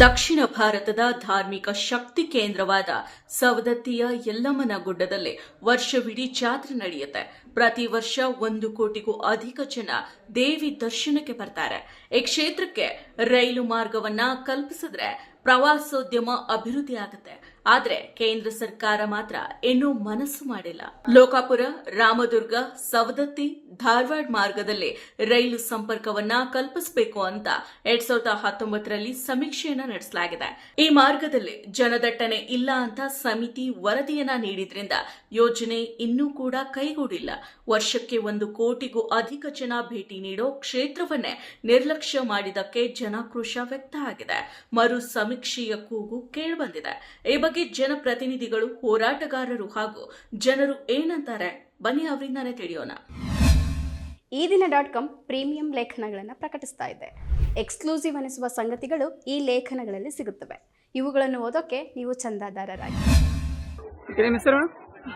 ದಕ್ಷಿಣ ಭಾರತದ ಧಾರ್ಮಿಕ ಶಕ್ತಿ ಕೇಂದ್ರವಾದ ಸವದತ್ತಿಯ ಯಲ್ಲಮ್ಮನ ಗುಡ್ಡದಲ್ಲಿ ವರ್ಷವಿಡೀ ಜಾತ್ರೆ ನಡೆಯುತ್ತೆ. ಪ್ರತಿ ವರ್ಷ ಒಂದು ಕೋಟಿಗೂ ಅಧಿಕ ಜನ ದೇವಿ ದರ್ಶನಕ್ಕೆ ಬರ್ತಾರೆ. ಈ ಕ್ಷೇತ್ರಕ್ಕೆ ರೈಲು ಮಾರ್ಗವನ್ನ ಕಲ್ಪಿಸಿದ್ರೆ ಪ್ರವಾಸೋದ್ಯಮ ಅಭಿವೃದ್ಧಿ ಆಗುತ್ತೆ. ಆದ್ರೆ ಕೇಂದ್ರ ಸರ್ಕಾರ ಮಾತ್ರ ಇನ್ನೂ ಮನಸ್ಸು ಮಾಡಿಲ್ಲ. ಲೋಕಾಪುರ, ರಾಮದುರ್ಗ, ಸವದತ್ತಿ, ಧಾರವಾಡ ಮಾರ್ಗದಲ್ಲಿ ರೈಲು ಸಂಪರ್ಕವನ್ನ ಕಲ್ಪಿಸಬೇಕು ಅಂತ ಎರಡ್ ಸಾವಿರದ ಹತ್ತೊಂಬತ್ತರಲ್ಲಿ ಸಮೀಕ್ಷೆಯನ್ನ ನಡೆಸಲಾಗಿದೆ. ಈ ಮಾರ್ಗದಲ್ಲಿ ಜನದಟ್ಟಣೆ ಇಲ್ಲ ಅಂತ ಸಮಿತಿ ವರದಿಯನ್ನ ನೀಡಿದ್ರಿಂದ ಯೋಜನೆ ಇನ್ನೂ ಕೂಡ ಕೈಗೂಡಿಲ್ಲ. ವರ್ಷಕ್ಕೆ ಒಂದು ಕೋಟಿಗೂ ಅಧಿಕ ಜನ ಭೇಟಿ ನೀಡೋ ಕ್ಷೇತ್ರವನ್ನೇ ನಿರ್ಲಕ್ಷ್ಯ ಮಾಡಿದಕ್ಕೆ ಜನಾಕ್ರೋಶ ವ್ಯಕ್ತ ಆಗಿದೆ ಮರು ಸಮೀಕ್ಷೆಯ ಕೂಗು ಕೇಳಿಬಂದಿದೆ. ಈ ಬಗ್ಗೆ ಜನಪ್ರತಿನಿಧಿಗಳು ಹೋರಾಟಗಾರರು ಹಾಗೂ ಜನರು ಏನಂತಾರೆ? ಬನ್ನಿ ಅವರಿಂದಾನೇ ತಿಳಿಯೋಣ. ಈ ದಿನ ಡಾಟ್ ಕಾಮ್ ಪ್ರೀಮಿಯಂ ಲೇಖನಗಳನ್ನು ಪ್ರಕಟಿಸ್ತಾ ಇದೆ. ಎಕ್ಸ್ಕ್ಲೂಸಿವ್ ಅನಿಸುವ ಸಂಗತಿಗಳು ಈ ಲೇಖನಗಳಲ್ಲಿ ಸಿಗುತ್ತವೆ. ಇವುಗಳನ್ನು ಓದೋಕೆ ನೀವು ಚಂದಾದಾರರಾಗಿ.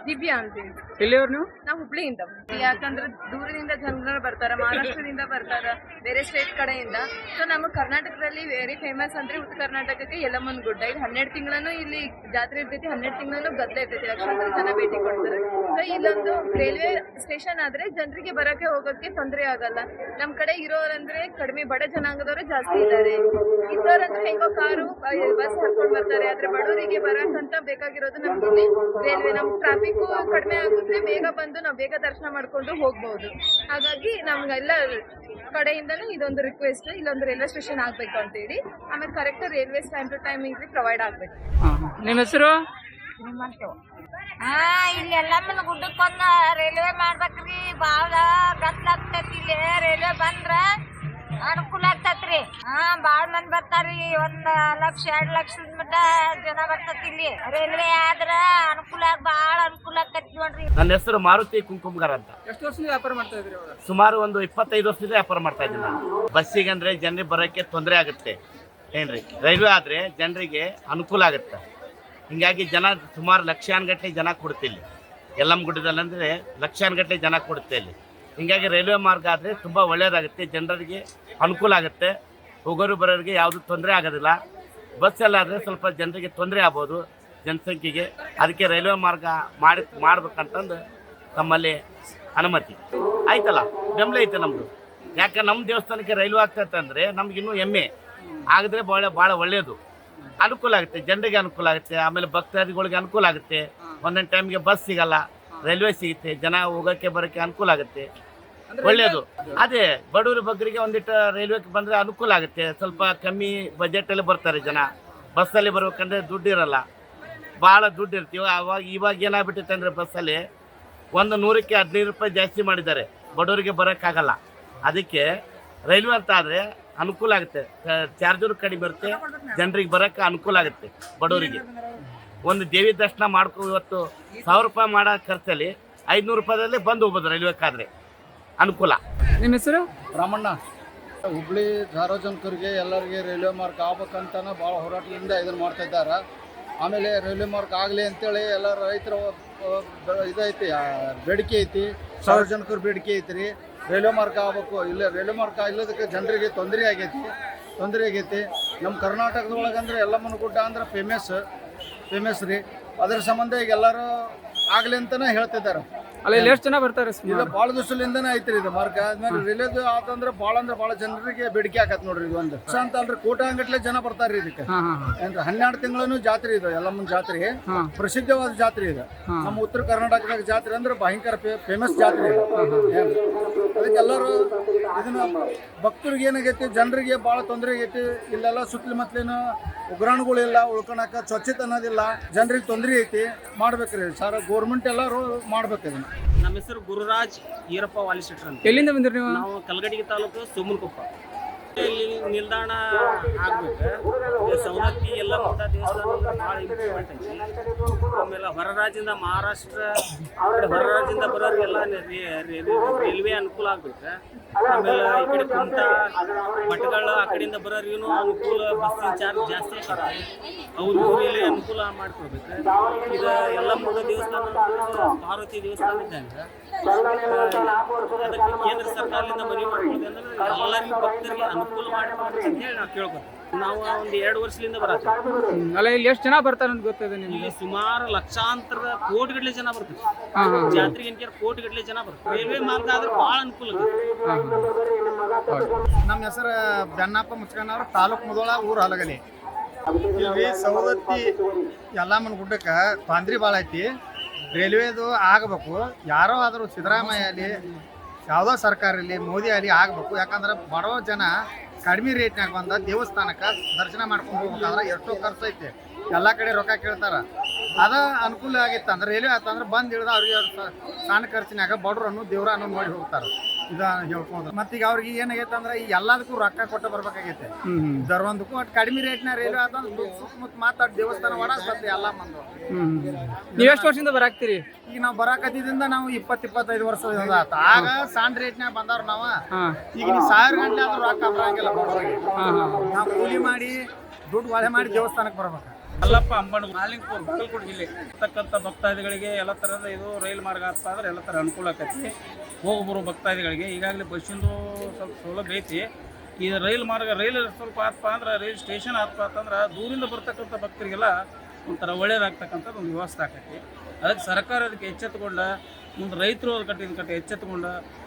ದಿವ್ಯಾ ಅಂತ. ಎಲ್ಲಿಯವ್ರು ನೀವು? ನಾವು ಹುಬ್ಳಿಯಿಂದ. ಯಾಕಂದ್ರೆ ದೂರದಿಂದ ಜನರು ಬರ್ತಾರೆ, ಮಹಾರಾಷ್ಟ್ರದಿಂದ ಬರ್ತಾರೆ, ಬೇರೆ ಸ್ಟೇಟ್ ಕಡೆಯಿಂದ. ಸೊ ನಮ್ಮ ಕರ್ನಾಟಕದಲ್ಲಿ ವೆರಿ ಫೇಮಸ್ ಅಂದ್ರೆ ಉತ್ತರ ಕರ್ನಾಟಕಕ್ಕೆ ಯಲ್ಲಮ್ಮನ ಗುಡ್ಡ ಇದು ಹನ್ನೆರಡು ತಿಂಗಳನ್ನು ಇಲ್ಲಿ ಜಾತ್ರೆ ಇರ್ತೈತಿ, ಹನ್ನೆರಡು ತಿಂಗಳನ್ನು ಗದ್ದಲ ಇರ್ತೈತಿ, ಲಕ್ಷಾಂತರ ಜನ ಭೇಟಿ ಕೊಡ್ತಾರೆ. ಸೊ ಇಲ್ಲೊಂದು ರೈಲ್ವೆ ಸ್ಟೇಷನ್ ಆದ್ರೆ ಜನರಿಗೆ ಬರಕ್ಕೆ ಹೋಗಕ್ಕೆ ತೊಂದರೆ ಆಗಲ್ಲ. ನಮ್ ಕಡೆ ಇರೋರಂದ್ರೆ ಕಡಿಮೆ, ಬಡ ಜನಾಂಗದವರು ಜಾಸ್ತಿ ಇದ್ದಾರೆ. ಇದ್ದವರಂದ್ರೆ ಹೆಂಗೋ ಕಾರು ಬಸ್ ಹಾಕೊಂಡು ಬರ್ತಾರೆ. ಆದ್ರೆ ಬಡವರಿಗೆ ಬರಕ್ಕಂತ ಬೇಕಾಗಿರೋದು ನಮ್ಗೆ ಇಲ್ಲಿ ರೈಲ್ವೆ ನಮ್ ಟ್ರಾಫಿಕ್ ಕಡಿಮೆ ಆಗುತ್ತೆ ಬೇಗ ಬಂದು ನಾವು ಬೇಗ ದರ್ಶನ ಮಾಡ್ಕೊಂಡು ಹೋಗ್ಬಹುದು ಹಾಗಾಗಿ ನಮ್ಗೆಲ್ಲ ಕಡೆಯಿಂದಲೂ ಇದೊಂದು ರಿಕ್ವೆಸ್ಟ್ ಇಲ್ಲೊಂದು ರೈಲ್ವೆ ಸ್ಟೇಷನ್ ಆಗ್ಬೇಕು ಅಂತೇಳಿ. ಆಮೇಲೆ correct railway stand to time ಇಲ್ಲಿ ಪ್ರೊವೈಡ್ ಆಗ್ಬೇಕು. ನಿಮ್ಮ ಹೆಸರು? ಹಾ ಇಲ್ಲಿ ಎಲ್ಲಮ್ಮನ ಗುಡ್ಡಕ್ಕೊಂದ ರೈಲ್ವೆ ಮಾಡ್ಬೇಕ್ರಿ. ಬಾಳ ಗದ್ಲ ಆಗ್ತೈತಿ ಇಲ್ಲಿ. ರೈಲ್ವೆ ಬಂದ್ರ ಅನುಕೂಲ ಆಗ್ತೈತ್ರಿ. ಹಾ ಬಾಳ ಮಂದಿ ಬರ್ತಾರಿ ಒಂದ್ ಲಕ್ಷ ಎರಡ್ ಲಕ್ಷದ ಮಟ್ಟ ಜನ ಬರ್ತೈತಿ ಇಲ್ಲಿ. ರೈಲ್ವೆ ಆದ್ರ ಅನುಕೂಲ ಆಗ್- ಬಾಳ ಅನುಕೂಲ ಆಕೈತಿ ನೋಡ್ರಿ. ನನ್ನ ಹೆಸರು ಮಾರುತಿ ಕುಂಕುಮಗಾರ ಅಂತ. ಎಷ್ಟು ವರ್ಷದಿಂದ ವ್ಯಾಪಾರ ಮಾಡ್ತಾ ಇದ್ರಿ ಸುಮಾರು ಒಂದು ಇಪ್ಪತ್ತೈದು ವರ್ಷದಿಂದ ವ್ಯಾಪಾರ ಮಾಡ್ತಾ ಇದ್ದೀನಿ ನಾನು. ಬಸ್ಸಿಗೆ ಅಂದ್ರೆ ಜನರಿಗೆ ಬರೋಕೆ ತೊಂದರೆ ಆಗುತ್ತೆ. ಏನ್ರಿ? ರೈಲ್ವೆ ಆದ್ರೆ ಜನರಿಗೆ ಅನುಕೂಲ ಆಗುತ್ತೆ. ಹಿಂಗಾಗಿ ಜನ ಸುಮಾರು ಲಕ್ಷಾನುಗಟ್ಟಲೆ ಜನ ಕೊಡ್ತಿಲ್ಲಿ. ಯಲ್ಲಮ್ಮ ಗುಡ್ಡದಲ್ಲಿ ಅಂದ್ರೆ ಲಕ್ಷಾನುಗಟ್ಟಲೆ ಜನ ಕೊಡುತ್ತೆ ಇಲ್ಲಿ ಹಿಂಗಾಗಿ ರೈಲ್ವೆ ಮಾರ್ಗ ಆದರೆ ತುಂಬ ಒಳ್ಳೆಯದಾಗುತ್ತೆ ಜನರಿಗೆ ಅನುಕೂಲ ಆಗುತ್ತೆ. ಹೋಗೋರು ಬರೋರಿಗೆ ಯಾವುದು ತೊಂದರೆ ಆಗೋದಿಲ್ಲ. ಬಸ್ಸಲ್ಲಾದರೆ ಸ್ವಲ್ಪ ಜನರಿಗೆ ತೊಂದರೆ ಆಗ್ಬೋದು ಜನಸಂಖ್ಯೆಗೆ. ಅದಕ್ಕೆ ರೈಲ್ವೆ ಮಾರ್ಗ ಮಾಡಿ ಮಾಡ್ಬೇಕಂತಂದು ತಮ್ಮಲ್ಲಿ ಅನುಮತಿ. ಆಯ್ತಲ್ಲ? ಬೆಂಬಲ ಐತೆ ನಮ್ಮದು ಯಾಕೆ ನಮ್ಮ ದೇವಸ್ಥಾನಕ್ಕೆ ರೈಲ್ವೆ ಆಗ್ತೈತೆ ಅಂದರೆ ನಮ್ಗಿನ್ನೂ ಹೆಮ್ಮೆ. ಆಗಿದ್ರೆ ಭಾಳ ಭಾಳ ಒಳ್ಳೆಯದು ಅನುಕೂಲ ಆಗುತ್ತೆ. ಜನರಿಗೆ ಅನುಕೂಲ ಆಗುತ್ತೆ. ಆಮೇಲೆ ಭಕ್ತಾದಿಗಳಿಗೆ ಅನುಕೂಲ ಆಗುತ್ತೆ. ಒಂದೊಂದು ಟೈಮ್ಗೆ ಬಸ್ ಸಿಗಲ್ಲ. ರೈಲ್ವೆ ಸಿಗುತ್ತೆ ಜನ ಹೋಗೋಕ್ಕೆ ಬರೋಕ್ಕೆ ಅನುಕೂಲ ಆಗುತ್ತೆ. ಒಳ್ಳೆಯದು ಅದೇ ಬಡವರು ಬಗ್ಗರಿಗೆ ಒಂದಿಟ್ಟು ರೈಲ್ವೆಗೆ ಬಂದರೆ ಅನುಕೂಲ ಆಗುತ್ತೆ. ಸ್ವಲ್ಪ ಕಮ್ಮಿ ಬಜೆಟಲ್ಲಿ ಬರ್ತಾರೆ ಜನ. ಬಸ್ಸಲ್ಲಿ ಬರ್ಬೇಕಂದ್ರೆ ದುಡ್ಡು ಇರಲ್ಲ. ಭಾಳ ದುಡ್ಡು ಇರ್ತೀವಿ ಅವಾಗ ಇವಾಗ ಏನಾಗ್ಬಿಟ್ಟಿತ್ತು ಅಂದರೆ ಬಸ್ಸಲ್ಲಿ ಒಂದು ನೂರಕ್ಕೆ ಹದಿನೈದು ರೂಪಾಯಿ ಜಾಸ್ತಿ ಮಾಡಿದ್ದಾರೆ. ಬಡವರಿಗೆ ಬರೋಕ್ಕಾಗಲ್ಲ. ಅದಕ್ಕೆ ರೈಲ್ವೆ ಅಂತ ಆದರೆ ಅನುಕೂಲ ಆಗುತ್ತೆ. ಚಾರ್ಜರು ಕಡಿಮೆ ಬರುತ್ತೆ. ಜನರಿಗೆ ಬರೋಕ್ಕೆ ಅನುಕೂಲ ಆಗುತ್ತೆ. ಬಡವರಿಗೆ. ಒಂದು ದೇವಿ ದರ್ಶನ ಮಾಡ್ಕೊ ಇವತ್ತು ಸಾವಿರ ರೂಪಾಯಿ ಮಾಡೋ ಖರ್ಚಲ್ಲಿ ಐದುನೂರು ರೂಪಾಯಿದಲ್ಲಿ ಬಂದು ಹೋಗ್ಬೋದು ರೈಲ್ವೆಕ್ಕಾದ್ರೆ ಅನುಕೂಲ. ನಿಮ್ಮ ಹೆಸರು? ರಾಮಣ್ಣ. ಹುಬ್ಳಿ ಸಾರ್ವಜನಿಕರಿಗೆ ಎಲ್ಲರಿಗೆ ರೈಲ್ವೆ ಮಾರ್ಗ ಆಗ್ಬೇಕಂತಾನೆ ಭಾಳ ಹೋರಾಟದಿಂದ ಇದನ್ನು ಮಾಡ್ತಾ ಇದ್ದಾರೆ. ಆಮೇಲೆ ರೈಲ್ವೆ ಮಾರ್ಗ ಆಗಲಿ ಅಂತೇಳಿ ಎಲ್ಲ ರೈತರ ಇದೈತಿ ಬೇಡಿಕೆ ಐತಿ. ಸಾರ್ವಜನಿಕರು ಬೇಡಿಕೆ ಐತಿ ರೀ ರೈಲ್ವೆ ಮಾರ್ಗ ಆಗ್ಬೇಕು. ಇಲ್ಲ ರೈಲ್ವೆ ಮಾರ್ಗ ಇಲ್ಲದಕ್ಕೆ ಜನರಿಗೆ ತೊಂದರೆ ಆಗೈತಿ. ತೊಂದರೆ ಆಗೈತಿ. ನಮ್ಮ ಕರ್ನಾಟಕದೊಳಗೆ ಎಲ್ಲ ಎಲ್ಲಮ್ಮನ ಗುಡ್ಡ ಅಂದ್ರೆ ಫೇಮಸ್ ಫೇಮಸ್ ರೀ. ಅದ್ರ ಸಂಬಂಧ ಈಗ ಎಲ್ಲರೂ ಆಗಲಿ ಅಂತಲೇ ಹೇಳ್ತಿದ್ದಾರೆ. ಅಲ್ಲ ಇಲ್ಲಿ ಎಷ್ಟು ಜನ ಬರ್ತಾರೆ ಸುಮಾರು? ಭಾಳ ದಿವಸಲಿಂದನೇ ಐತ್ರಿ ಇದು ಮಾರ್ಗ. ಆದ್ಮೇಲೆ ರಿಲೇದು ಆತಂದ್ರೆ ಭಾಳ ಅಂದ್ರೆ ಭಾಳ ಜನರಿಗೆ ಬೇಡಿಕೆ ಆಕತ್ ನೋಡ್ರಿ ಇದು ಒಂದು. ವರ್ಷ ಅಂತ ಅಲ್ರಿ ಕೋಟಾಂಗಟ್ಲೆ ಜನ ಬರ್ತಾರ್ರಿ ಇದಕ್ಕೆ. ಅಂದ್ರೆ ಹನ್ನೆರಡು ತಿಂಗಳೂ ಜಾತ್ರೆ ಇದು ಎಲ್ಲಮ್ಮನ ಜಾತ್ರೆ. ಪ್ರಸಿದ್ಧವಾದ ಜಾತ್ರೆ ಇದು. ನಮ್ಮ ಉತ್ತರ ಕರ್ನಾಟಕದಾಗ ಜಾತ್ರೆ ಅಂದ್ರೆ ಭಯಂಕರ ಫೇಮಸ್ ಜಾತ್ರೆ ಇದು. ಅದಕ್ಕೆ ಎಲ್ಲರೂ ಇದನ್ನ ಭಕ್ತರಿಗೆ ಏನಾಗೈತಿ ಜನರಿಗೆ ಭಾಳ ತೊಂದರೆ ಆಗೈತಿ. ಇಲ್ಲೆಲ್ಲ ಸುತ್ತಲೂ ಮತ್ಲೇನು ಉಗ್ರಾಣಗಳಿಲ್ಲ ಉಳ್ಕೊಳಕ ಸ್ವಚ್ಛತೆ ಅನ್ನೋದಿಲ್ಲ. ಜನರಿಗೆ ತೊಂದರೆ ಐತಿ ಮಾಡ್ಬೇಕ್ರಿ. ಸರ್ ಗೋರ್ಮೆಂಟ್ ಎಲ್ಲರೂ ಮಾಡ್ಬೇಕು ಇದನ್ನ. ನಮ್ಮ ಹೆಸರು ಗುರುರಾಜ್ ಈರಪ್ಪ ವಾಲಿಶೆಟ್ರ್ ಅಂತ. ಎಲ್ಲಿಂದ ಬಂದಿರಿ ನೀವು? ನಾವು ಕಲ್ಗಡಿಗೆ ತಾಲೂಕು ಸುಮನ್ಕೊಪ್ಪ. ಇಲ್ಲಿ ನಿಲ್ದಾಣ ಆಗ್ಬೇಕು. ಸವಲತ್ತಿ ಎಲ್ಲ ಮುಂದ ದೇವಸ್ಥಾನ ಭಾಳ ಇಂಪ್ರೂವ್ಮೆಂಟ್ ಐತಿ ಆಮೇಲೆ ಹೊರ ರಾಜ್ಯದಿಂದ ಮಹಾರಾಷ್ಟ್ರ ಕಡೆ ಹೊರ ರಾಜ್ಯದಿಂದ ಬರೋರಿಗೆಲ್ಲ ರೈಲ್ವೆ ಅನುಕೂಲ ಆಗ್ಬೇಕು. ಆಮೇಲೆ ಈ ಕಡೆ ಕುಂತ ಭಟ್ಗಳ ಆ ಕಡೆಯಿಂದ ಬರೋರಿಗೂ ಅನುಕೂಲ ಬಸ್ಸಿನ ಚಾರ್ಜ್ ಜಾಸ್ತಿ ಆಗ್ತಾರ ಅವ್ರಿಗೂ ಇಲ್ಲಿ ಅನುಕೂಲ ಮಾಡ್ಕೊಡ್ಬೇಕು. ಈಗ ಎಲ್ಲ ಮೂಲ ದೇವಸ್ಥಾನ ಪಾರ್ವತಿ ದೇವಸ್ಥಾನ ಇದ್ದಂಗೆ ಅದಕ್ಕೆ ಕೇಂದ್ರ ಸರ್ಕಾರದಿಂದ ಮನವಿ ಮಾಡ್ಕೊಳ್ಳೋದು ಅಂದ್ರೆ ಎಲ್ಲರಿಗೂ ಭಕ್ತರಿಗೆ ಅನುಕೂಲ ಮಾಡಿ ಅಂತ ಹೇಳಿ ನಾವು ಕೇಳ್ಬೋದು ನಾವು ಒಂದು ಎರಡು ವರ್ಷದಿಂದ ಬರತ್ತೀವಿ ಅಲ್ಲ ಇಲ್ಲಿ ಎಷ್ಟು ಜನ ಬರ್ತಾರೆ ಅಂತ ಗೊತ್ತಿದೆ ನಿಮ್ಗೆ? ಇಲ್ಲಿ ಸುಮಾರು ಲಕ್ಷಾಂತರ ಕೋಟಿಗಟ್ಟಲೆ ಜನ ಬರ್ತಾರೆ. ಹಾಂ ಹಾಂ ಜಾತ್ರೆಗೆ ಏನ್ಕ್ಯಾರ ಕೋಟಿಗಟ್ಟಲೆ ಜನ ಬರ್ತಾರೆ. ರೈಲ್ವೆ ಮಾರ್ಗ ಆದ್ರೆ ಭಾಳ ಅನುಕೂಲ ಆಗೈತೆ ನಮ್ಮ ಹೆಸರು ಬೆನ್ನಪ್ಪ ಮುಚ್ಕನವ್ರ ತಾಲೂಕು ಮುದೋಳ ಊರು ಹಲಗಲಿ. ಇಲ್ಲಿ ಸವದತ್ತಿ ಯಲ್ಲಮ್ಮನ ಗುಡ್ಡಕ್ಕೆ ತೊಂದ್ರೆ ಭಾಳ ಐತಿ. ರೈಲ್ವೇದು ಆಗಬೇಕು. ಯಾರೋ ಆದರೂ ಸಿದ್ದರಾಮಯ್ಯ ಆಗಲಿ ಯಾವುದೋ ಸರ್ಕಾರ ಇರಲಿ ಮೋದಿ ಆಗಲಿ ಆಗಬೇಕು. ಯಾಕಂದ್ರೆ ಬಡವ ಜನ ಕಡಿಮೆ ರೇಟ್ನಾಗ ಬಂದ ದೇವಸ್ಥಾನಕ್ಕೆ ದರ್ಶನ ಮಾಡ್ಕೊಂಡು ಹೋಗ್ಬೇಕಂದ್ರೆ ಎಷ್ಟೋ ಖರ್ಚು ಐತೆ. ಎಲ್ಲ ಕಡೆ ರೊಕ್ಕ ಕೇಳ್ತಾರೆ. ಅದ ಅನುಕೂಲ ಆಗಿತ್ತು ಅಂದ್ರೆ ರೈಲ್ವೆ ಆತಂದ್ರೆ ಬಂದು ಇಳಿದ ಅವ್ರಿಗೆ ಸಣ್ಣ ಖರ್ಚಿನಾಗ ಬಡವರನ್ನು ದೇವರನ್ನು ನೋಡಿ ಹೋಗ್ತಾರೆ. ಇದ ಹೇಳ್ಕೊಂಡು ಮತ್ತೀಗ ಅವ್ರಿಗೆ ಏನಾಗೈತೆ ಅಂದ್ರೆ ಈ ಎಲ್ಲದಕ್ಕೂ ರೊಕ್ಕ ಕೊಟ್ಟು ಬರ್ಬೇಕಾಗೈತೆ. ದರ್ವಂದಕ್ಕೂ ಒಟ್ಟು ಕಡಿಮೆ ರೇಟ್ನ ರೈಲ್ವೆ ಆದ್ರೆ ಸುತ್ತಮುತ್ತ ಮಾತಾಡ್ ದೇವಸ್ಥಾನ ಒಡಸ್ತೈತಿ ಎಲ್ಲ ಮಂದು. ಹ್ಞೂ ನೀವು ಎಷ್ಟು ವರ್ಷದಿಂದ ಬರಾಕ್ತೀರಿ? ಈಗ ನಾವು ಬರಾಕತ್ತಿದಿಂದ ನಾವು ಇಪ್ಪತ್ತು ಇಪ್ಪತ್ತೈದು ವರ್ಷ ಆತ ಆಗ ಸಣ್ಣ ರೇಟ್ನಾಗ ಬಂದವ್ರು ನಾವು. ಈಗ ನೀವು ಸಾವಿರ ಗಂಟೆ ಆದ್ರೂ ರೊಕ್ಕ ಬರಂಗಿಲ್ಲ ನಾವು ಕೂಲಿ ಮಾಡಿ ದುಡ್ಡು ಒಳೆ ಮಾಡಿ ದೇವಸ್ಥಾನಕ್ಕೆ ಬರಬೇಕು. ಅಲ್ಲಪ್ಪ ಅಂಬಣ್ಣ ಮಾಲಿಂಗಪುರ, ಬಾಗಲಕೋಟೆ ಜಿಲ್ಲೆ. ಇರ್ತಕ್ಕಂಥ ಭಕ್ತಾದಿಗಳಿಗೆ ಎಲ್ಲ ಥರದ ಇದು ರೈಲ್ ಮಾರ್ಗ ಆಗ್ತಾ ಅಂದ್ರೆ ಎಲ್ಲ ಥರ ಅನುಕೂಲ ಆಕೈತಿ. ಹೋಗಿ ಬರೋ ಭಕ್ತಾದಿಗಳಿಗೆ ಈಗಾಗಲೇ ಬಸ್ಸಿಂದು ಸ್ವಲ್ಪ ಸೌಲಭ್ಯ ಐತಿ. ಈ ರೈಲ್ ಮಾರ್ಗ, ರೈಲು ಸ್ವಲ್ಪ ಆತಪ್ಪ ಅಂದ್ರೆ, ರೈಲ್ ಸ್ಟೇಷನ್ ಆತಪ್ಪ ಅಂತಂದ್ರೆ ದೂರಿಂದ ಬರ್ತಕ್ಕಂಥ ಭಕ್ತರಿಗೆಲ್ಲ ಒಂಥರ ಒಳ್ಳೇದಾಗ್ತಕ್ಕಂಥದ್ದು ಒಂದು ವ್ಯವಸ್ಥೆ ಆಕೈತಿ. ಅದಕ್ಕೆ ಸರ್ಕಾರ ಅದಕ್ಕೆ ಎಚ್ಚೆತ್ತುಕೊಂಡ ಮುಂದೆ ರೈತರು ಅದು ಕಟ್ಟಿದ ಕಟ್ಟಿ ಎಚ್ಚೆತ್ತುಕೊಂಡ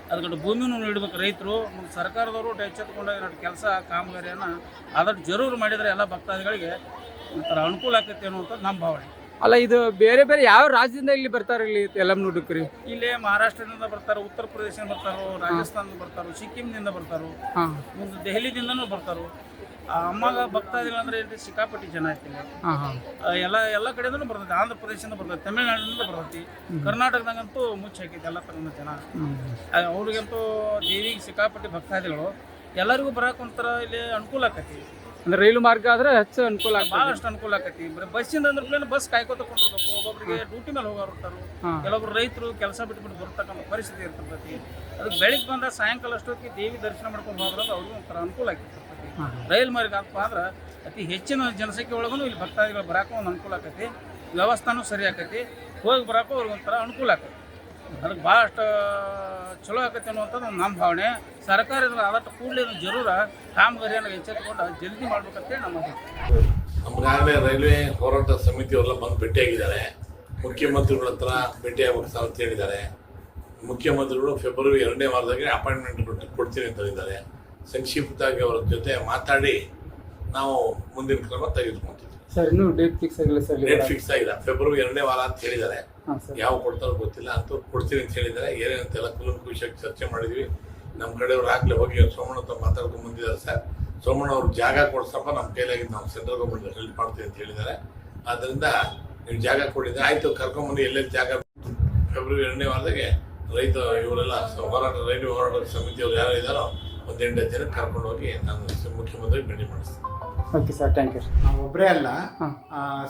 ಅದಕ್ಕೆ ಭೂಮಿನೂ ನೀಡ್ಬೇಕು. ರೈತರು ಸರ್ಕಾರದವರು ಎಚ್ಚೆತ್ತುಕೊಂಡಾಗ ಎಚ್ಚೆತ್ತುಕೊಂಡ ಏನಾದ್ರು ಕೆಲಸ ಕಾಮಗಾರಿಯನ್ನು ಆದಷ್ಟು ಜರೂರ್ ಮಾಡಿದರೆ ಎಲ್ಲ ಭಕ್ತಾದಿಗಳಿಗೆ ಒಂಥರ ಅನುಕೂಲ ಆಕೈತಿ ಅನ್ನುವಂಥದ್ದು ನಮ್ಮ ಭಾವನೆ. ಅಲ್ಲ ಇದು ಬೇರೆ ಬೇರೆ ಯಾವ ರಾಜ್ಯದಿಂದ ಇಲ್ಲಿ ಬರ್ತಾರೆ ಇಲ್ಲಿ ಯಲ್ಲಮ್ಮನುಡ್ಡಕ್ಕೆ ನೋಡಕ್ರಿ ಇಲ್ಲಿ ಮಹಾರಾಷ್ಟ್ರದಿಂದ ಬರ್ತಾರೆ ಉತ್ತರ ಪ್ರದೇಶದಿಂದ ಬರ್ತಾರೋ ರಾಜಸ್ಥಾನದಿಂದ ಬರ್ತಾರೋ ಸಿಕ್ಕಿಂನಿಂದ ಬರ್ತಾರೋ ಹಾಂ. ಮುಂದೆ ದೆಹಲಿದಿಂದನೂ ಬರ್ತಾರೋ ಆ ಭಕ್ತಾದಿಗಳು ಅಂದ್ರೆ ಇಲ್ಲಿ ಸಿಕ್ಕಾಪಟ್ಟಿ ಜನ. ಹಾಂ ಹಾಂ. ಆ ಎಲ್ಲ ಎಲ್ಲ ಕಡೆಯಿಂದನೂ ಬರ್ತೈತಿ. ಆಂಧ್ರ ಪ್ರದೇಶದಿಂದ ಬರ್ತೈತಿ. ತಮಿಳ್ನಾಡಿನಿಂದ ಬರ್ತೈತಿ. ಕರ್ನಾಟಕದಾಗಂತೂ ಮುಚ್ಚಿ ಹಾಕೈತಿ ಎಲ್ಲ ಥರದ ಜನ. ಅವ್ರಿಗಂತೂ ದೇವಿಗೆ ಸಿಕ್ಕಾಪಟ್ಟಿ ಭಕ್ತಾದಿಗಳು ಎಲ್ಲರಿಗೂ ಬರಕ್ಕೆ ಒಂಥರ ಇಲ್ಲಿ ಅನುಕೂಲ ಆಕತಿ. ಅಂದ್ರೆ ರೈಲು ಮಾರ್ಗ ಆದ್ರೆ ಹೆಚ್ಚು ಅನುಕೂಲ ಬಹಳಷ್ಟು ಅನುಕೂಲ ಆಕತಿ. ಬರೀ ಬಸ್ಸಿಂದ ಅಂದ್ರೆ ಪ್ಲೇನ್ ಬಸ್ ಕಾಯ್ಕೋತ ಕೊಂಡಿರ್ಬೇಕು ಒಬ್ಬೊಬ್ಬರಿಗೆ ಡ್ಯೂಟಿ ಮೇಲೆ ಹೋಗೋರು ಇರ್ತಾರೆ. ಕೆಲವೊಬ್ರು ರೈತರು ಕೆಲಸ ಬಿಟ್ಬಿಟ್ಟು ಬರ್ತಕ್ಕಂಥ ಪರಿಸ್ಥಿತಿ ಇರ್ತೈತಿ ಅದಕ್ಕೆ ಬೆಳಿಗ್ಗೆ ಬಂದ ಸಾಯಂಕಾಲ ಅಷ್ಟೊತ್ತಿಗೆ ದೇವಿ ದರ್ಶನ ಮಾಡ್ಕೊಂಡು ಹೋದ್ರೆ ಅವ್ರಿಗೂ ಒಂಥರ ಅನುಕೂಲ ಆಗಿರ್ತೈತಿ ಹಾಂ ರೈಲ್ ಮಾರ್ಗ ಆತಪ್ಪ ಅಂದ್ರೆ ಅತಿ ಹೆಚ್ಚಿನ ಜನಸಂಖ್ಯೆ ಒಳಗೂ ಇಲ್ಲಿ ಭಕ್ತಾದಿಗಳು ಬರಾಕ ಒಂದು ಅನುಕೂಲ ಆಕತಿ. ವ್ಯವಸ್ಥಾನೂ ಸರಿ ಆಕೈತಿ. ಹೋಗಿ ಬರಾಕ ಅವ್ರಿಗೆ ಒಂಥರ ಅನುಕೂಲ ಆಕೈತಿ. ಅದಕ್ಕೆ ಭಾಳಷ್ಟು ಚಲೋ ಆಕತಿ ಅನ್ನುವಂಥದ್ದು ನಮ್ಮ ಭಾವನೆ. ಸರ್ಕಾರ ಇದ್ರ ಆದಷ್ಟು ಕೂಡಲೇ ಜರೂರ ಕಾಮಗಾರಿಯನ್ನು ಎಚ್ಚೆತ್ತುಕೊಂಡು ಜಲ್ದಿ ಮಾಡ್ಬೇಕಂತೇಳಿ ನಮ್ಮ. ನಮಗಾಗಲೇ ರೈಲ್ವೆ ಹೋರಾಟ ಸಮಿತಿಯವರೆಲ್ಲ ಬಂದು ಭೇಟಿಯಾಗಿದ್ದಾರೆ. ಮುಖ್ಯಮಂತ್ರಿಗಳ ಹತ್ರ ಭೇಟಿಯಾಗಬೇಕು ಅಂತ ಹೇಳಿದ್ದಾರೆ. ಮುಖ್ಯಮಂತ್ರಿಗಳು ಫೆಬ್ರವರಿ ಎರಡನೇ ವಾರದಾಗೆ ಅಪಾಯಿಂಟ್ಮೆಂಟ್ ಕೊಡ್ತೀನಿ ಅಂತ ಹೇಳಿದ್ದಾರೆ. ಸಂಕ್ಷಿಪ್ತವಾಗಿ ಅವರ ಜೊತೆ ಮಾತಾಡಿ ನಾವು ಮುಂದಿನ ಕ್ರಮ ತೆಗೆದುಕೊಂತೀವಿ. ಸರ್ ಇನ್ನೂ ಡೇಟ್ ಫಿಕ್ಸ್ ಆಗಿಲ್ಲ ಸರ್ ಡೇಟ್ ಫಿಕ್ಸ್ ಆಗಿಲ್ಲ. ಫೆಬ್ರವರಿ ಎರಡನೇ ವಾರ ಅಂತ ಹೇಳಿದ್ದಾರೆ. ಯಾವ ಕೊಡ್ತಾರೋ ಗೊತ್ತಿಲ್ಲ ಅಂತ ಕೊಡ್ತೀನಿ ಅಂತ ಹೇಳಿದ್ದಾರೆ. ಏನೇನಂತೆಲ್ಲ ಕುಲಂಕುಷವಾಗಿ ಚರ್ಚೆ ಮಾಡಿದ್ವಿ. ನಮ್ಮ ಕಡೆಯವ್ರು ಆಗ್ಲೇ ಹೋಗಿ ಸೋಮಣ್ಣ ಹತ್ರ ಮಾತಾಡ್ಕೊಂಡು ಬಂದಿದ್ದಾರೆ ಸರ್. ಸೋಮಣ್ಣ ಅವ್ರು ಜಾಗ ಕೊಡ್ಸಪ್ಪ ನಮ್ಮ ಕೈಲಾಗಿ ನಾವು ಸೆಂಟ್ರಲ್ ಗೌರ್ಮೆಂಟ್ ಹೆಲ್ಪ್ ಮಾಡ್ತೀವಿ ಅಂತ ಹೇಳಿದ್ದಾರೆ. ಆದ್ದರಿಂದ ನೀವು ಜಾಗ ಕೊಡಿದ್ರೆ ಆಯಿತು ಕರ್ಕೊಂಬಂದು ಎಲ್ಲೆಲ್ಲಿ ಜಾಗ ಫೆಬ್ರವರಿ ಎರಡನೇ ವಾರದಾಗೆ ರೈತ ಇವರೆಲ್ಲ ಹೋರಾಟ ರೈಲ್ವೆ ಹೋರಾಟ ಸಮಿತಿಯವರು ಯಾರು ಇದ್ದಾರೋ ಒಂದು ಎಂಟು ಜನ ಕರ್ಕೊಂಡು ಹೋಗಿ ನಾನು ಮುಖ್ಯಮಂತ್ರಿ ಭೇಟಿ ಮಾಡಿಸ್ತೀನಿ. ಓಕೆ ಸರ್ ಥ್ಯಾಂಕ್ ಯು ನಾವು ಒಬ್ಬರೇ ಅಲ್ಲ.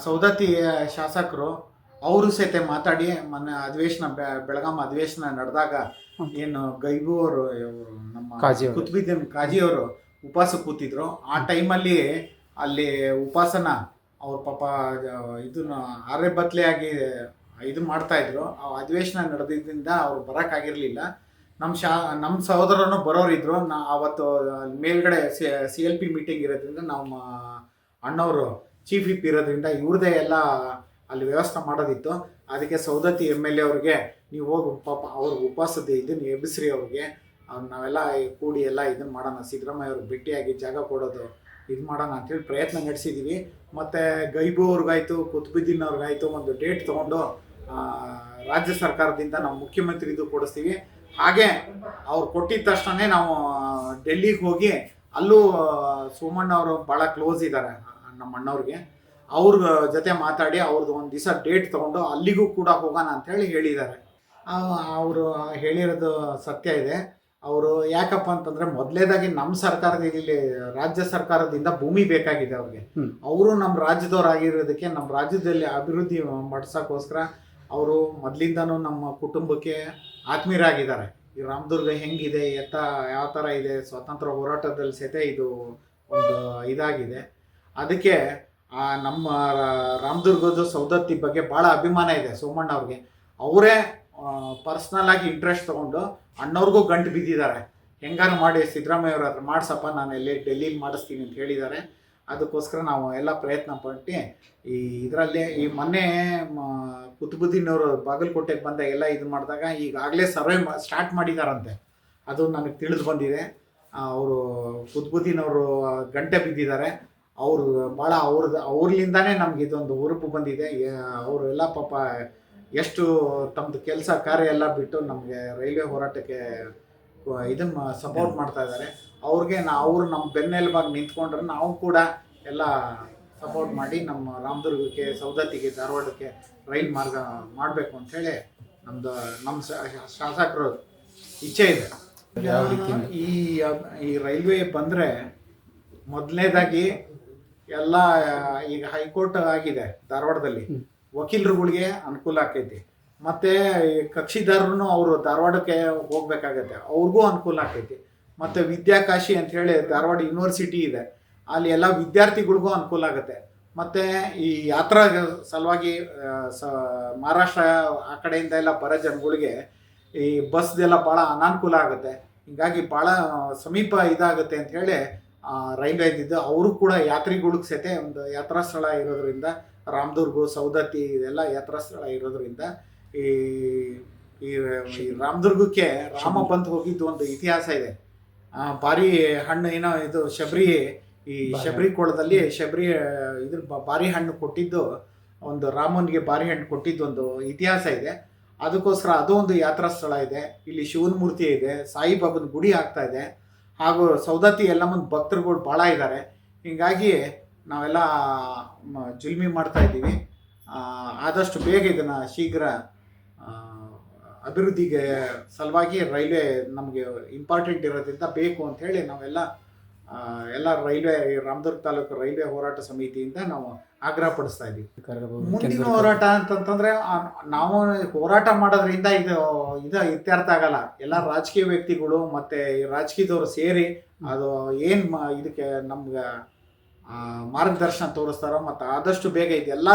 ಸೌದತ್ತಿ ಶಾಸಕರು ಅವರು ಸಹಿತ ಮಾತಾಡಿ ಮೊನ್ನೆ ಅಧಿವೇಶನ ಬೆಳಗಾಂ ಅಧಿವೇಶನ ನಡೆದಾಗ ಏನು ಗೈಬು ಅವರು ಇವ್ರು ನಮ್ಮ ಕಾಜಿ. ಕುತ್ಬಿದ್ದೀನ್ ಕಾಜಿ ಅವರು ಉಪವಾಸ ಕೂತಿದ್ರು. ಆ ಟೈಮಲ್ಲಿ ಅಲ್ಲಿ ಉಪಾಸನ ಅವ್ರ ಪಾಪ ಇದನ್ನ ಆರೆ ಆಗಿ ಇದು ಮಾಡ್ತಾ ಇದ್ರು. ಆ ಅಧಿವೇಶನ ನಡೆದಿದ್ದರಿಂದ ಅವ್ರು ಬರೋಕ್ಕಾಗಿರಲಿಲ್ಲ ನಮ್ಮ ಶಾ ನಮ್ಮ ಸಹೋದರನು ಬರೋರಿದ್ರು ನಾ ಅವತ್ತು ಮೇಲ್ಗಡೆ ಸಿ ಎಲ್ ಪಿ ಮೀಟಿಂಗ್ ಇರೋದ್ರಿಂದ ನಮ್ಮ ಅಣ್ಣವರು ಚೀಫ್ ಇಪ್ ಇರೋದ್ರಿಂದ ಇವ್ರದೇ ಎಲ್ಲ ಅಲ್ಲಿ ವ್ಯವಸ್ಥೆ ಮಾಡೋದಿತ್ತು. ಅದಕ್ಕೆ ಸೌದತ್ತಿ ಎಂ ಎಲ್ ಎ ಅವ್ರಿಗೆ, ನೀವು ಹೋಗಿ, ಪಾಪ ಅವ್ರ ಉಪವಾಸದ ಇದನ್ನು ಎಬ್ಬಿಸ್ರಿ ಅವ್ರಿಗೆ. ಅವ್ರು ನಾವೆಲ್ಲ ಕೂಡಿ ಎಲ್ಲ ಇದನ್ನು ಮಾಡೋಣ. ಸಿದ್ದರಾಮಯ್ಯ ಅವ್ರಿಗೆ ಭೇಟಿಯಾಗಿ ಜಾಗ ಕೊಡೋದು, ಇದು ಮಾಡೋಣ ಅಂತೇಳಿ ಪ್ರಯತ್ನ ನಡೆಸಿದ್ದೀವಿ ಮತ್ತು ಗೈಬು ಅವ್ರಿಗಾಯ್ತು, ಕುತ್ಬುದ್ದೀನ್ ಅವ್ರಿಗಾಯ್ತು ಒಂದು ಡೇಟ್ ತೊಗೊಂಡು ರಾಜ್ಯ ಸರ್ಕಾರದಿಂದ ನಾವು ಮುಖ್ಯಮಂತ್ರಿದು ಕೊಡಿಸ್ತೀವಿ. ಹಾಗೆ ಅವ್ರು ಕೊಟ್ಟಿದ ತಕ್ಷಣ ನಾವು ಡೆಲ್ಲಿಗೆ ಹೋಗಿ ಅಲ್ಲೂ ಸೋಮಣ್ಣ ಅವರು ಭಾಳ ಕ್ಲೋಸ್ ಇದ್ದಾರೆ ನಮ್ಮ ಅಣ್ಣವ್ರಿಗೆ. ಅವ್ರ ಜೊತೆ ಮಾತಾಡಿ ಅವ್ರದ್ದು ಒಂದು ದಿವಸ ಡೇಟ್ ತೊಗೊಂಡು ಅಲ್ಲಿಗೂ ಕೂಡ ಹೋಗೋಣ ಅಂತೇಳಿ ಹೇಳಿದ್ದಾರೆ ಅವರು ಹೇಳಿರೋದು ಸತ್ಯ ಇದೆ. ಅವರು ಯಾಕಪ್ಪ ಅಂತಂದ್ರೆ ಮೊದಲೇದಾಗಿ ನಮ್ಮ ಸರ್ಕಾರದ ಇಲ್ಲಿ ರಾಜ್ಯ ಸರ್ಕಾರದಿಂದ ಭೂಮಿ ಬೇಕಾಗಿದೆ ಅವ್ರಿಗೆ. ಅವರು ನಮ್ಮ ರಾಜ್ಯದವರಾಗಿರೋದಕ್ಕೆ ನಮ್ಮ ರಾಜ್ಯದಲ್ಲಿ ಅಭಿವೃದ್ಧಿ ಮಾಡಿಸೋಕ್ಕೋಸ್ಕರ ಅವರು ಮೊದಲಿಂದನೂ ನಮ್ಮ ಕುಟುಂಬಕ್ಕೆ ಆತ್ಮೀಯರಾಗಿದ್ದಾರೆ. ಈ ರಾಮದುರ್ಗ ಹೆಂಗಿದೆ, ಎತ್ತ ಯಾವ ಥರ ಇದೆ, ಸ್ವಾತಂತ್ರ್ಯ ಹೋರಾಟದಲ್ಲಿ ಸಹಿತ ಇದು ಒಂದು ಇದಾಗಿದೆ. ಅದಕ್ಕೆ ಆ ನಮ್ಮ ರಾಮದುರ್ಗದ ಸೌದತ್ತಿ ಬಗ್ಗೆ ಭಾಳ ಅಭಿಮಾನ ಇದೆ ಸೋಮಣ್ಣ ಅವ್ರಿಗೆ. ಅವರೇ ಪರ್ಸ್ನಲ್ ಆಗಿ ಇಂಟ್ರೆಸ್ಟ್ ತೊಗೊಂಡು ಅಣ್ಣವ್ರಿಗೂ ಗಂಟು ಬಿದ್ದಿದ್ದಾರೆ. ಹೆಂಗಾರು ಮಾಡಿ ಸಿದ್ದರಾಮಯ್ಯವ್ರ ಹತ್ರ ಮಾಡಿಸಪ್ಪ, ನಾನು ಎಲ್ಲಿ ಡೆಲ್ಲಿಲಿ ಮಾಡಿಸ್ತೀನಿ ಅಂತ ಹೇಳಿದ್ದಾರೆ. ಅದಕ್ಕೋಸ್ಕರ ನಾವು ಎಲ್ಲ ಪ್ರಯತ್ನ ಪಟ್ಟು ಈ ಇದರಲ್ಲಿ ಈ ಮೊನ್ನೆ ಕುತುಬುದ್ದೀನವರು ಬಾಗಲಕೋಟೆಗೆ ಬಂದಾಗ ಎಲ್ಲ ಇದು ಮಾಡಿದಾಗ ಈಗಾಗಲೇ ಸರ್ವೆ ಸ್ಟಾರ್ಟ್ ಮಾಡಿದಾರಂತೆ. ಅದು ನನಗೆ ತಿಳಿದು ಬಂದಿದೆ. ಅವರು ಕುತುಬುದ್ದೀನವರು ಗಂಟೆ ಬಿದ್ದಿದ್ದಾರೆ. ಅವರು ಭಾಳ ಅವ್ರದ್ದು ಅವ್ರಲಿಂದಾನೇ ನಮ್ಗೆ ಇದೊಂದು ಉರುಪು ಬಂದಿದೆ. ಅವರು ಎಲ್ಲ ಪಾಪ ಎಷ್ಟು ತಮ್ಮದು ಕೆಲಸ, ಕಾರ್ಯ ಎಲ್ಲ ಬಿಟ್ಟು ನಮಗೆ ರೈಲ್ವೆ ಹೋರಾಟಕ್ಕೆ ಇದನ್ನು ಸಪೋರ್ಟ್ ಮಾಡ್ತಾ ಇದ್ದಾರೆ ಅವ್ರಿಗೆ ನಾ ಅವರು ನಮ್ಮ ಬೆನ್ನೆಲುಬಾಗಿ ನಿಂತ್ಕೊಂಡ್ರೆ ನಾವು ಕೂಡ ಎಲ್ಲ ಸಪೋರ್ಟ್ ಮಾಡಿ ನಮ್ಮ ರಾಮದುರ್ಗಕ್ಕೆ ಸೌದತ್ತಿಗೆ ಧಾರವಾಡಕ್ಕೆ ರೈಲ್ ಮಾರ್ಗ ಮಾಡಬೇಕು ಅಂಥೇಳಿ ನಮ್ಮದು ನಮ್ಮ ಶಾಸಕರು ಇಚ್ಛೆ ಇದೆ. ಈ ಈ ರೈಲ್ವೆ ಬಂದರೆ ಮೊದಲನೇದಾಗಿ ಎಲ್ಲ ಈಗ ಹೈಕೋರ್ಟ್ ಆಗಿದೆ ಧಾರವಾಡದಲ್ಲಿ. ವಕೀಲರುಗಳಿಗೆ ಅನುಕೂಲ ಆಕೈತಿ. ಮತ್ತೆ ಕಕ್ಷಿದಾರರು ಅವರು ಧಾರವಾಡಕ್ಕೆ ಹೋಗ್ಬೇಕಾಗತ್ತೆ. ಅವ್ರಿಗೂ ಅನುಕೂಲ ಆಗ್ತೈತಿ ಮತ್ತೆ ವಿದ್ಯಾಕಾಶಿ ಅಂತ ಹೇಳಿ ಧಾರವಾಡ ಯೂನಿವರ್ಸಿಟಿ ಇದೆ. ಅಲ್ಲಿ ಎಲ್ಲ ವಿದ್ಯಾರ್ಥಿಗಳಿಗೂ ಅನುಕೂಲ ಆಗುತ್ತೆ. ಮತ್ತೆ ಈ ಯಾತ್ರಾ ಸಲುವಾಗಿ ಸ, ಮಹಾರಾಷ್ಟ್ರ ಆ ಕಡೆಯಿಂದ ಎಲ್ಲ ಬರೋ ಜನಗಳಿಗೆ ಈ ಬಸ್ದೆಲ್ಲ ಭಾಳ ಅನಾನುಕೂಲ ಆಗುತ್ತೆ. ಹೀಗಾಗಿ ಭಾಳ ಸಮೀಪ ಇದಾಗುತ್ತೆ ಅಂತ ಹೇಳಿ ರೈಲ್ವೆ ಇದ್ದಿದ್ದು ಅವರು ಕೂಡ ಯಾತ್ರಿಗಳಿಗೆ ಸತೆ ಒಂದು ಯಾತ್ರಾ ಸ್ಥಳ ಇರೋದ್ರಿಂದ, ರಾಮದುರ್ಗು, ಸೌದತ್ತಿ ಇದೆಲ್ಲ ಯಾತ್ರಾ ಸ್ಥಳ ಇರೋದ್ರಿಂದ ಈ ಈ ರಾಮದುರ್ಗಕ್ಕೆ ರಾಮ ಬಂದು ಹೋಗಿದ್ದು ಒಂದು ಇತಿಹಾಸ ಇದೆ. ಆ, ಭಾರಿ ಹಣ್ಣು ಏನೋ ಇದು ಶಬರಿ ಈ ಶಬರಿ ಕೊಳದಲ್ಲಿ ಶಬರಿ ಇದ್ರ ಬಾರಿ ಹಣ್ಣು ಕೊಟ್ಟಿದ್ದು ಒಂದು ರಾಮನಿಗೆ ಬಾರಿ ಹಣ್ಣು ಕೊಟ್ಟಿದ್ದು ಒಂದು ಇತಿಹಾಸ ಇದೆ. ಅದಕ್ಕೋಸ್ಕರ ಅದು ಒಂದು ಯಾತ್ರಾ ಸ್ಥಳ ಇದೆ. ಇಲ್ಲಿ ಶಿವನ ಮೂರ್ತಿ ಇದೆ ಸಾಯಿಬಾಬನ ಗುಡಿ ಆಗ್ತಾ ಇದೆ. ಹಾಗೂ ಸೌದತ್ತಿ ಎಲ್ಲ ಮುಂದೆ ಭಕ್ತರುಗಳು ಭಾಳ ಇದ್ದಾರೆ. ಹೀಗಾಗಿ ನಾವೆಲ್ಲ ಜುಲ್ಮಿ ಮಾಡ್ತಾ ಇದ್ದೀವಿ. ಆದಷ್ಟು ಬೇಗ ಇದನ್ನು ಶೀಘ್ರ ಅಭಿವೃದ್ಧಿಗೆ ಸಲುವಾಗಿ ರೈಲ್ವೆ ನಮಗೆ ಇಂಪಾರ್ಟೆಂಟ್ ಇರೋದ್ರಿಂದ ಬೇಕು ಅಂಥೇಳಿ ನಾವೆಲ್ಲ ಎಲ್ಲ ರೈಲ್ವೆ ರಾಮದುರ್ಗ ತಾಲೂಕು ರೈಲ್ವೆ ಹೋರಾಟ ಸಮಿತಿಯಿಂದ ನಾವು ಆಗ್ರಹ ಪಡಿಸ್ತಾ ಇದ್ದೀವಿ. ಮುಂದಿನ ಹೋರಾಟ ಅಂತಂತಂದ್ರೆ ನಾವು ಹೋರಾಟ ಮಾಡೋದ್ರಿಂದ ಇದು ಇದು ಇತ್ಯರ್ಥ ಆಗಲ್ಲ. ಎಲ್ಲ ರಾಜಕೀಯ ವ್ಯಕ್ತಿಗಳು ಮತ್ತೆ ರಾಜಕೀಯದವರು ಸೇರಿ ಅದು ಏನು ಇದಕ್ಕೆ ನಮ್ಗೆ ಮಾರ್ಗದರ್ಶನ ತೋರಿಸ್ತಾರೋ ಮತ್ತು ಆದಷ್ಟು ಬೇಗ ಇದೆ ಎಲ್ಲ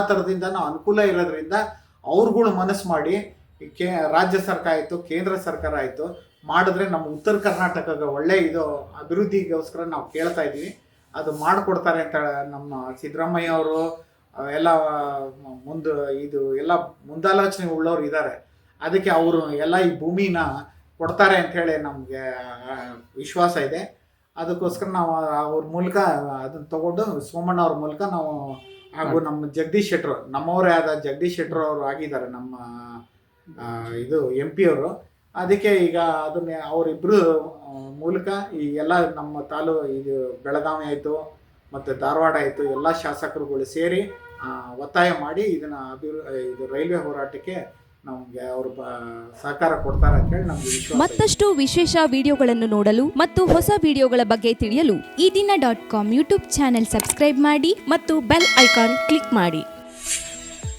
ನಾವು ಅನುಕೂಲ ಇರೋದ್ರಿಂದ ಅವ್ರುಗಳು ಮನಸ್ಸು ಮಾಡಿ ಕೇ ರಾಜ್ಯ ಸರ್ಕಾರ ಆಯಿತು ಕೇಂದ್ರ ಸರ್ಕಾರ ಆಯಿತು ಮಾಡಿದ್ರೆ ನಮ್ಮ ಉತ್ತರ ಕರ್ನಾಟಕಕ್ಕೆ ಒಳ್ಳೆ ಇದು ಅಭಿವೃದ್ಧಿಗೋಸ್ಕರ ನಾವು ಕೇಳ್ತಾ ಇದ್ದೀವಿ. ಅದು ಮಾಡಿಕೊಡ್ತಾರೆ ಅಂತ ನಮ್ಮ ಸಿದ್ದರಾಮಯ್ಯ ಅವರು ಎಲ್ಲ ಮುಂದೆ ಇದು ಎಲ್ಲ ಮುಂದಾಲೋಚನೆ ಉಳ್ಳವರು ಇದ್ದಾರೆ ಅದಕ್ಕೆ ಅವರು ಎಲ್ಲ ಈ ಭೂಮಿನ ಕೊಡ್ತಾರೆ ಅಂಥೇಳಿ ನಮಗೆ ವಿಶ್ವಾಸ ಇದೆ. ಅದಕ್ಕೋಸ್ಕರ ನಾವು ಅವ್ರ ಮೂಲಕ ಅದನ್ನು ತಗೊಂಡು ಸೋಮಣ್ಣ ಅವ್ರ ಮೂಲಕ ನಾವು ಹಾಗೂ ನಮ್ಮ ಜಗದೀಶ್ ಶೆಟ್ರು ನಮ್ಮವರೇ ಆದ ಜಗದೀಶ್ ಶೆಟ್ರು ಅವರು ಆಗಿದ್ದಾರೆ ನಮ್ಮ ಇದು ಎಂ ಪಿ ಅವರು. ಅದಕ್ಕೆ ಈಗ ಅದನ್ನ ಅವರಿಬ್ಬರು ಮೂಲಕ ಈ ಎಲ್ಲ ನಮ್ಮ ತಾಲೂ ಇದು ಬೆಳಗಾವಿ ಆಯಿತು, ಮತ್ತು ಧಾರವಾಡ ಆಯಿತು, ಎಲ್ಲ ಶಾಸಕರುಗಳು ಸೇರಿ ಒತ್ತಾಯ ಮಾಡಿ ಇದನ್ನು ಅಭಿವೃ, ಇದು ರೈಲ್ವೆ ಹೋರಾಟಕ್ಕೆ ನಮಗೆ ಅವರು ಸಹಕಾರ ಕೊಡ್ತಾರೆ ಅಂತ ಹೇಳಿ ನಮ್ಗೆ ಮತ್ತಷ್ಟು ವಿಶೇಷ ವಿಡಿಯೋಗಳನ್ನು ನೋಡಲು ಮತ್ತು ಹೊಸ ವಿಡಿಯೋಗಳ ಬಗ್ಗೆ ತಿಳಿಯಲು ಈ ದಿನ dot com YouTube channel subscribe ಮಾಡಿ ಮತ್ತು ಬೆಲ್ ಐಕಾನ್ ಕ್ಲಿಕ್ ಮಾಡಿ.